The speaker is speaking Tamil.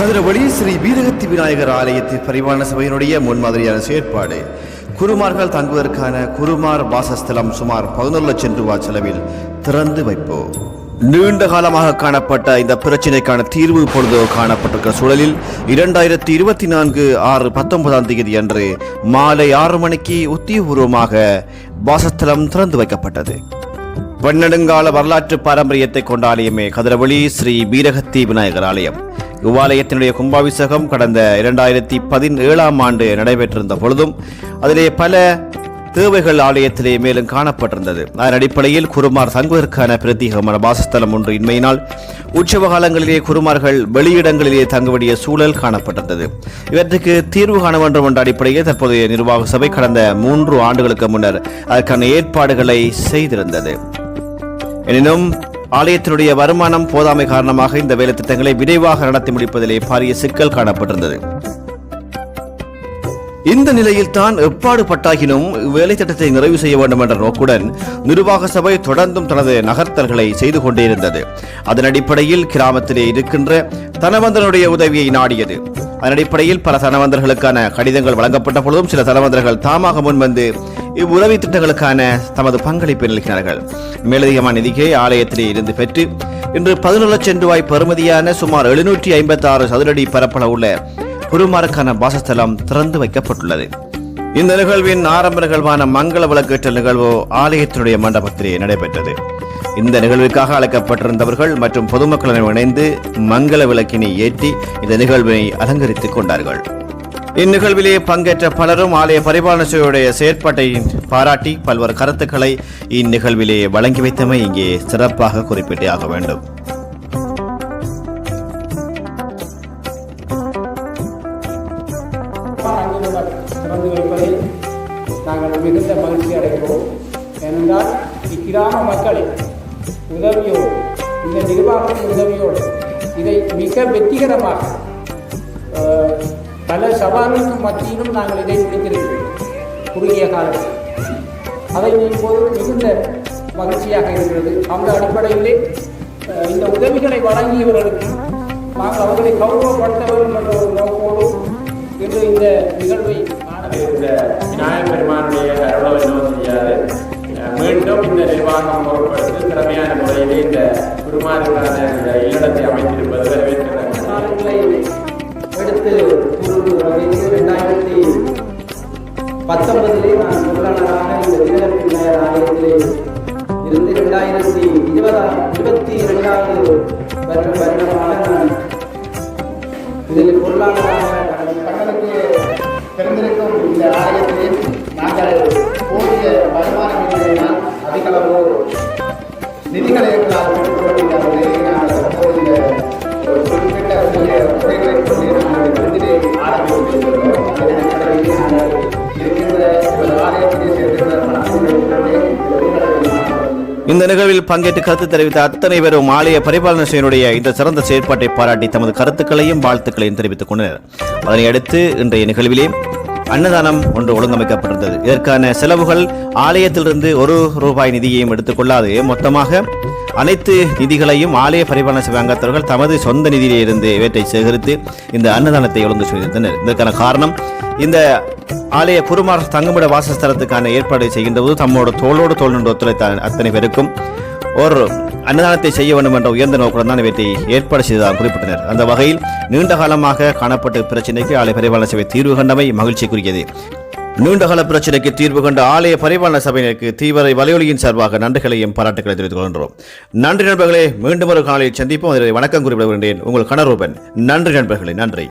கதிரவழி ஸ்ரீ வீரகத்தி விநாயகர் ஆலயத்தில் பரிமாண சபையினுடைய முன்மாதிரியான செயற்பாடு. குருமார்கள் தங்குவதற்கான குருமார் வாசஸ்தலம் சுமார் பதினொரு லட்சம் ரூபாய் செலவில் திறந்து வைப்போம். நீண்ட காலமாக காணப்பட்ட இந்த பிரச்சினைக்கான தீர்வு பொழுது காணப்பட்டிருக்கிற சூழலில் இரண்டாயிரத்தி இருபத்தி நான்கு ஆறு பத்தொன்பதாம் தேதி அன்று மாலை ஆறு மணிக்கு உத்தியபூர்வமாக வாசஸ்தலம் திறந்து வைக்கப்பட்டது. பன்னெடுங்கால வரலாற்று பாரம்பரியத்தை கொண்ட ஆலயமே கதிரவழி ஸ்ரீ வீரகத்தி விநாயகர் ஆலயம் இவ்வாலயத்தினுடைய கும்பாபிஷேகம் கடந்த இரண்டாயிரத்தி பதினேழாம் ஆண்டு நடைபெற்றிருந்த பொழுதும் அதிலே பல தேவைகள் ஆலயத்திலே மேலும் காணப்பட்டிருந்தது. அதன் அடிப்படையில் குருமார் தங்குவதற்கான பிரத்யேகமான வாசஸ்தலம் ஒன்று இன்மையினால் உற்சவ காலங்களிலே குருமார்கள் வெளியிடங்களிலே தங்க சூழல் காணப்பட்டிருந்தது. இவற்றுக்கு தீர்வு காண வேண்டும் என்ற அடிப்படையில் தற்போதைய நிர்வாக சபை கடந்த மூன்று ஆண்டுகளுக்கு முன்னர் அதற்கான ஏற்பாடுகளை செய்திருந்தது. எனினும் ஆலயத்தினுடைய வருமானம் போதாமை காரணமாக இந்த வேலை திட்டங்களை விரைவாக நடத்தி முடிப்பதிலே பாரிய சிக்கல் காணப்பட்டிருந்தது. இந்த நிலையில் தான் எப்பாடு பட்டாகினும் வேலை திட்டத்தை நிறைவு செய்ய வேண்டும் என்ற நோக்குடன் நிர்வாக சபை தொடர்ந்தும் தனது நகர்த்தல்களை செய்து கொண்டே இருந்தது. அதன் அடிப்படையில் கிராமத்திலே இருக்கின்ற தனவந்தனுடைய உதவியை நாடியது. அதன் அடிப்படையில் பல தனவந்தர்களுக்கான கடிதங்கள் வழங்கப்பட்ட பொழுதும் சில தனவந்தர்கள் தாமாக முன்வந்து இவ்வுதவி திட்டங்களுக்கான தமது பங்களிப்பை நல்கினார்கள் மேலதிகமான நிதியை ஆலயத்திலே இருந்து பெற்று இன்று பதினொரு லட்சம் ரூபாய் பெறுமதியான சுமார் எழுநூற்றி ஐம்பத்தி ஆறு சதுரடி பரப்பளவுள்ள குருமாருக்கான வாசஸ்தலம் திறந்து வைக்கப்பட்டுள்ளது. இந்த நிகழ்வின் ஆரம்ப நிகழ்வான மங்கள விளக்கேற்றல் நிகழ்வு ஆலயத்தினுடைய மண்டபத்திலே நடைபெற்றது. இந்த நிகழ்வுக்காக அழைக்கப்பட்டிருந்தவர்கள் மற்றும் பொதுமக்களுடன் இணைந்து மங்கள விளக்கினை ஏற்றி இந்த நிகழ்வினை அலங்கரித்துக் கொண்டார்கள். இந்நிகழ்விலே பங்கேற்ற பலரும் ஆலய பரிபாலன சேவையுடைய செயற்பாட்டை பாராட்டி பல்வேறு கருத்துக்களை இந்நிகழ்விலே வழங்கி வைத்தமை இங்கே சிறப்பாக குறிப்பிட்டே ஆக வேண்டும். நாங்கள் மிகுந்த மகிழ்ச்சி அடைகிறோம். ஏனென்றால் இக்கிராம மக்களின் உதவியோடு இந்த நிர்வாகத்தின் உதவியோடு இதை மிக வெற்றிகரமாக பல சவால்களுக்கு மத்தியிலும் நாங்கள் இதை முடித்திருக்கிறோம். குறுகிய காலத்தில் அதை இப்போது மிகுந்த மகிழ்ச்சியாக இருக்கிறது. அந்த அடிப்படையிலே இந்த உதவிகளை வழங்கியவர்களுக்கு நாங்கள் அவர்களை கௌரவப்படுத்த வேண்டும் என்ற ஒரு நோக்கோடு இன்று இந்த நிகழ்வை இந்த விநாயகர் பெருமானுடைய அருளை இன்னும் செய்யாது மீண்டும் இந்த நிர்வாகம் பொருட்படுத்தி திறமையான முறையிலே இந்த குருமாருக்கான இந்த இல்லடத்தை அமைத்திருப்பது வரவேற்கிறது காலங்களை எடுத்து பத்தொன்பதிலே நான் முதலாளராக இந்த வீரர் ஆலயத்திலே இருந்து ரெண்டாயிரத்தி இருபதாம் இருபத்தி இரண்டாவது வருட வருடமாக நான் இதில் பொருளாளராக கடலுக்கு திறந்திருக்கும் இந்த ஆலயத்திலே நாங்கள் போதிய வருமானம் அதிகளவோ நிதிகளை எங்களால் இந்த நிகழ்வில் பங்கேற்று கருத்து தெரிவித்த அத்தனை பேரும் ஆலய பரிபாலன சேவையினுடைய இந்த சிறந்த செயற்பாட்டை பாராட்டி தமது கருத்துக்களையும் வாழ்த்துக்களையும் தெரிவித்துக் கொண்டனர். அதனை அடுத்து இன்றைய நிகழ்விலே அன்னதானம் ஒன்று ஒழுங்கமைக்கப்பட்டிருந்தது. இதற்கான செலவுகள் ஆலயத்திலிருந்து ஒரு ரூபாய் நிதியையும் எடுத்துக்கொள்ளாது. மொத்தமாக அனைத்து நிதிகளையும் ஆலய பரிபாலன சேவை அங்கத்தவர்கள் தமது சொந்த நிதியிலிருந்து இவற்றை சேகரித்து இந்த அன்னதானத்தை ஒழுங்கு செய்திருந்தனர். இதற்கான காரணம் இந்த ஆலய குருமார் தங்குமிட வாசஸ்தலத்துக்கான ஏற்பாடு செய்கின்ற போது தம்மோட தோளோடு தோல் நின்று ஒத்துழைத்த அத்தனை பேருக்கும். ஒரு அன்னதானத்தை செய்ய வேண்டும் என்ற உயர்ந்த நோக்குடன் தான் இவற்றை ஏற்பாடு செய்ததாக குறிப்பிட்டனர். அந்த வகையில் நீண்ட காலமாக காணப்பட்ட பிரச்சினைக்கு ஆலய பரிபாலன சபை தீர்வு கண்டமை மகிழ்ச்சிக்குரியது. நீண்டகால பிரச்சனைக்கு தீர்வு கண்ட ஆலய பரிபாலன சபையினருக்கு தீவிர வலையொலியின் சார்பாக நன்றிகளையும் பாராட்டுகளை தெரிவித்துக் கொள்கின்றோம். நன்றி நண்பர்களே மீண்டும் ஒரு காலையில் சந்திப்போம். அதில் வணக்கம் குறிப்பிட வேண்டேன் உங்கள் கணரூபன் நன்றி நண்பர்களே நன்றி.